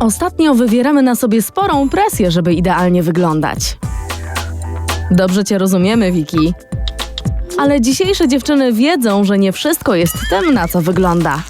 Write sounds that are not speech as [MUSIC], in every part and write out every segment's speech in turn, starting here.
Ostatnio wywieramy na sobie sporą presję, żeby idealnie wyglądać. Dobrze cię rozumiemy, Wiki. Ale dzisiejsze dziewczyny wiedzą, że nie wszystko jest tym, na co wygląda.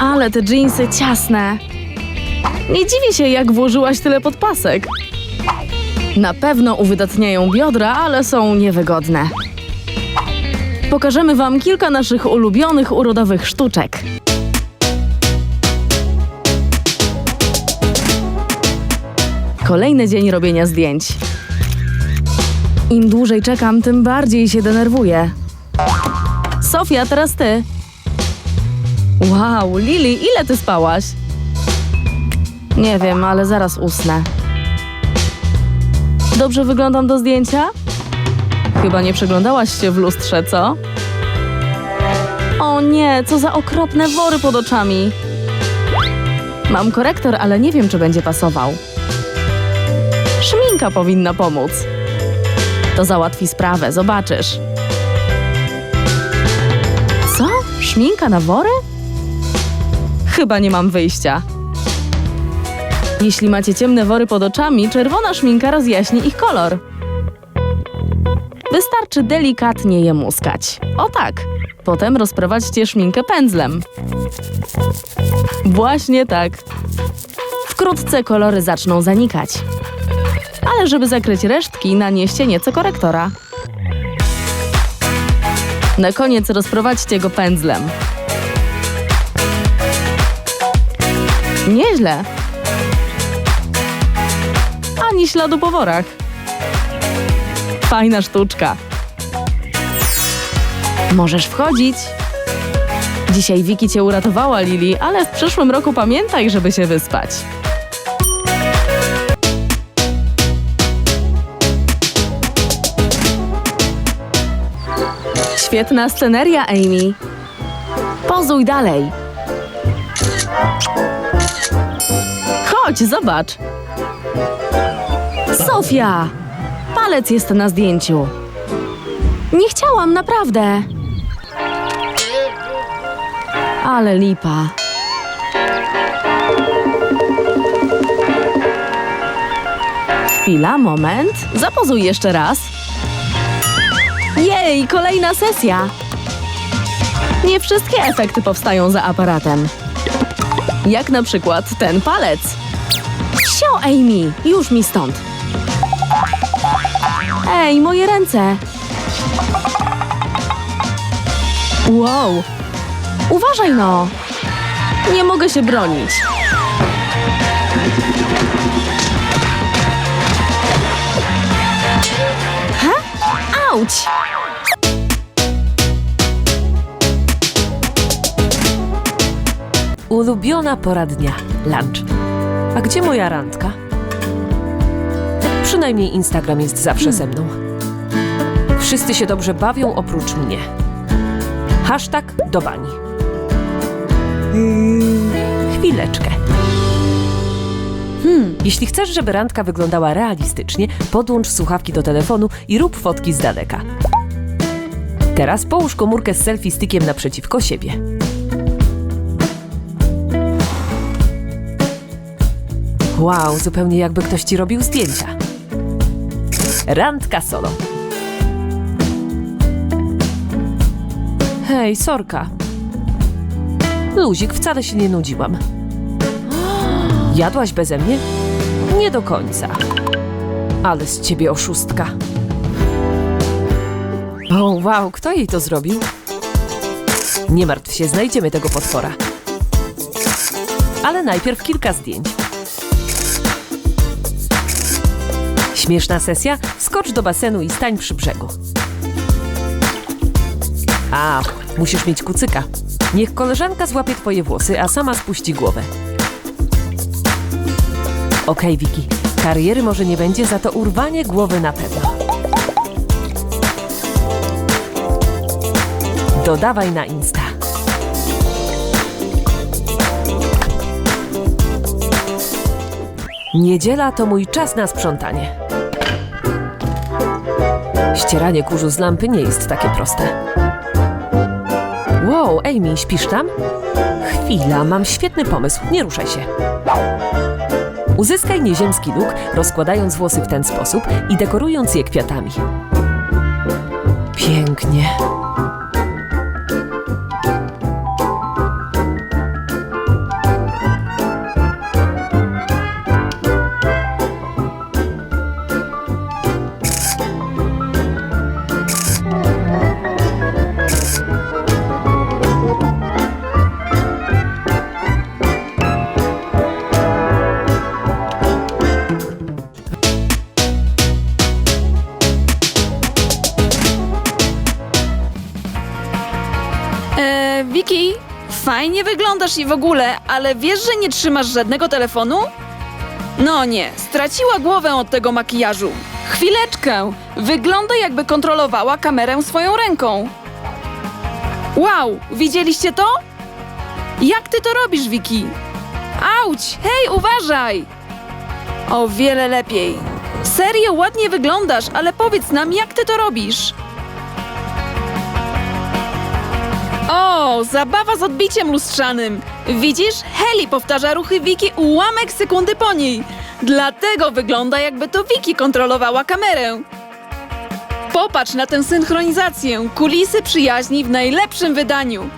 Ale te dżinsy ciasne. Nie dziwię się, jak włożyłaś tyle podpasek. Na pewno uwydatniają biodra, ale są niewygodne. Pokażemy Wam kilka naszych ulubionych urodowych sztuczek. Kolejny dzień robienia zdjęć. Im dłużej czekam, tym bardziej się denerwuję. Sofia, teraz ty. Wow, Lili, ile ty spałaś? Nie wiem, ale zaraz usnę. Dobrze wyglądam do zdjęcia? Chyba nie przeglądałaś się w lustrze, co? O nie, co za okropne wory pod oczami. Mam korektor, ale nie wiem, czy będzie pasował. Szminka powinna pomóc. To załatwi sprawę, zobaczysz. Co? Szminka na wory? Chyba nie mam wyjścia. Jeśli macie ciemne wory pod oczami, czerwona szminka rozjaśni ich kolor. Wystarczy delikatnie je muskać. O tak. Potem rozprowadźcie szminkę pędzlem. Właśnie tak. Wkrótce kolory zaczną zanikać. Ale żeby zakryć resztki, nanieście nieco korektora. Na koniec rozprowadźcie go pędzlem. Nieźle. Ani śladu po worach. Fajna sztuczka. Możesz wchodzić. Dzisiaj Wiki cię uratowała, Lili, ale w przyszłym roku pamiętaj, żeby się wyspać. Świetna sceneria, Amy. Pozuj dalej. Chodź, zobacz. Sofia! Palec jest na zdjęciu. Nie chciałam, naprawdę. Ale lipa. Chwila, moment. Zapozuj jeszcze raz. Jej, kolejna sesja. Nie wszystkie efekty powstają za aparatem. Jak na przykład ten palec. Sio, Amy, już mi stąd. Ej, moje ręce. Wow. Uważaj no. Nie mogę się bronić. Auć! Ulubiona pora dnia. Lunch. A gdzie moja randka? Przynajmniej Instagram jest zawsze ze mną. Wszyscy się dobrze bawią oprócz mnie. Hashtag do bani. Chwileczkę. Hmm, jeśli chcesz, żeby randka wyglądała realistycznie, podłącz słuchawki do telefonu i rób fotki z daleka. Teraz połóż komórkę z selfie stickiem naprzeciwko siebie. Wow, zupełnie jakby ktoś ci robił zdjęcia. Randka solo. Hej, sorka. Luzik, wcale się nie nudziłam. Jadłaś beze mnie? Nie do końca. Ale z ciebie oszustka. O, wow, kto jej to zrobił? Nie martw się, znajdziemy tego potwora. Ale najpierw kilka zdjęć. Śmieszna sesja? Skocz do basenu i stań przy brzegu. A, musisz mieć kucyka. Niech koleżanka złapie twoje włosy, a sama spuści głowę. Okej, Wiki. Kariery może nie będzie, za to urwanie głowy na pewno. Dodawaj na Insta. Niedziela to mój czas na sprzątanie. Ścieranie kurzu z lampy nie jest takie proste. Wow, Amy, śpisz tam? Chwila, mam świetny pomysł. Nie ruszaj się. Uzyskaj nieziemski look, rozkładając włosy w ten sposób i dekorując je kwiatami. Pięknie. Fajnie wyglądasz i w ogóle, ale wiesz, że nie trzymasz żadnego telefonu? No nie, straciła głowę od tego makijażu. Chwileczkę, wygląda jakby kontrolowała kamerę swoją ręką. Wow, widzieliście to? Jak ty to robisz, Wiki? Auć, hej, uważaj! O wiele lepiej. Serio ładnie wyglądasz, ale powiedz nam, jak ty to robisz? O, zabawa z odbiciem lustrzanym. Widzisz? Heli powtarza ruchy Wiki ułamek sekundy po niej. Dlatego wygląda, jakby to Wiki kontrolowała kamerę. Popatrz na tę synchronizację. Kulisy przyjaźni w najlepszym wydaniu.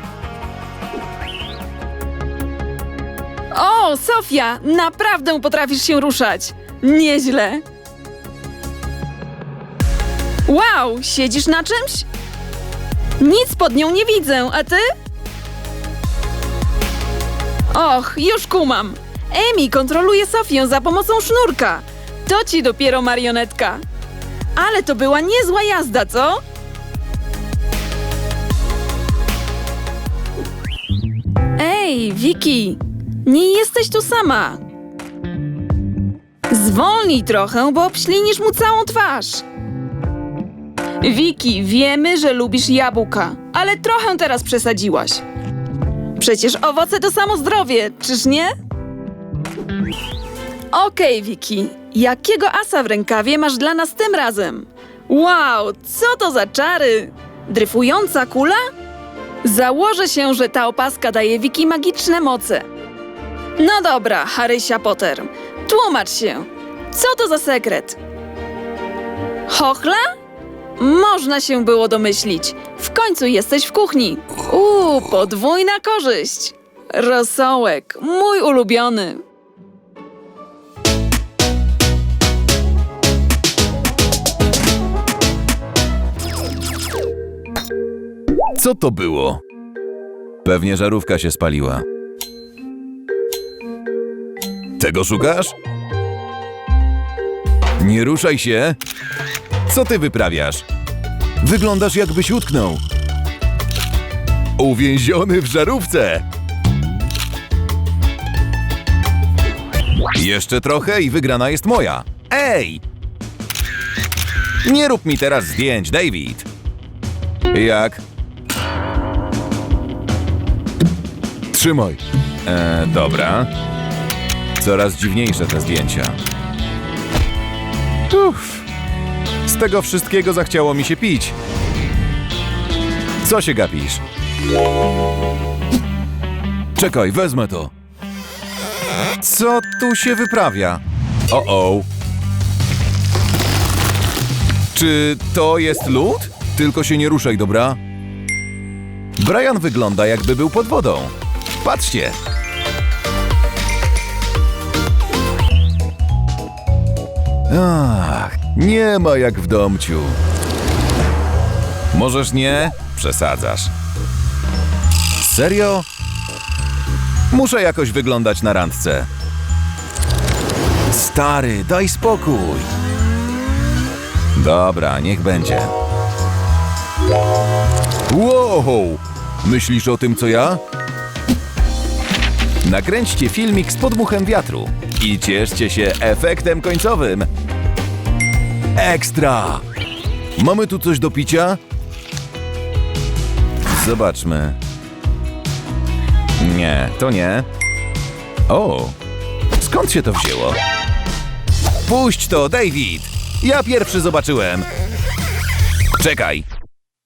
O, Sofia, naprawdę potrafisz się ruszać. Nieźle. Wow, siedzisz na czymś? Nic pod nią nie widzę, a ty? Och, już kumam. Emi kontroluje Sofię za pomocą sznurka. To ci dopiero marionetka. Ale to była niezła jazda, co? Ej, Wiki, nie jesteś tu sama. Zwolnij trochę, bo obślinisz mu całą twarz. Wiki, wiemy, że lubisz jabłka, ale trochę teraz przesadziłaś. Przecież owoce to samo zdrowie, czyż nie? Okej, Wiki, jakiego asa w rękawie masz dla nas tym razem? Wow, co to za czary? Dryfująca kula? Założę się, że ta opaska daje Wiki magiczne moce. No dobra, Harysia Potter, tłumacz się. Co to za sekret? Chochla? Można się było domyślić. W końcu jesteś w kuchni. Uuu, podwójna korzyść. Rosołek, mój ulubiony. Co to było? Pewnie żarówka się spaliła. Tego szukasz? Nie ruszaj się. Co ty wyprawiasz? Wyglądasz jakbyś utknął. Uwięziony w żarówce. Jeszcze trochę i wygrana jest moja. Ej! Nie rób mi teraz zdjęć, David. Jak? Trzymaj. E, dobra. Coraz dziwniejsze te zdjęcia. Uff. Tego wszystkiego zachciało mi się pić. Co się gapisz? Czekaj, wezmę to. Co tu się wyprawia? O, o. Czy to jest lód? Tylko się nie ruszaj, dobra? Brian wygląda jakby był pod wodą. Patrzcie! Nie ma jak w domciu. Możesz nie? Przesadzasz. Serio? Muszę jakoś wyglądać na randce. Stary, daj spokój. Dobra, niech będzie. Wow! Myślisz o tym, co ja? Nakręćcie filmik z podmuchem wiatru i cieszcie się efektem końcowym. Ekstra! Mamy tu coś do picia? Zobaczmy. Nie, to nie. O, skąd się to wzięło? Puść to, David! Ja pierwszy zobaczyłem. Czekaj.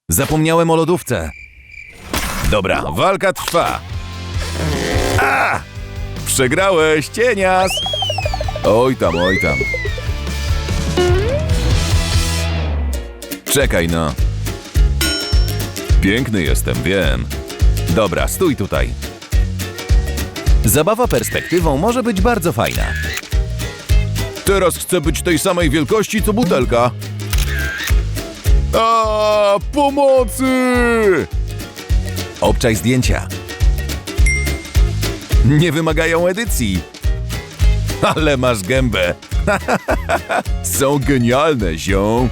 Zapomniałem o lodówce. Dobra, walka trwa. A! Przegrałeś, cienias! Oj tam, oj tam. Czekaj no. Piękny jestem, wiem. Dobra, stój tutaj. Zabawa perspektywą może być bardzo fajna. Teraz chcę być tej samej wielkości co butelka. A, pomocy! Obczaj zdjęcia. Nie wymagają edycji. Ale masz gębę. [LAUGHS] Są genialne, ziom.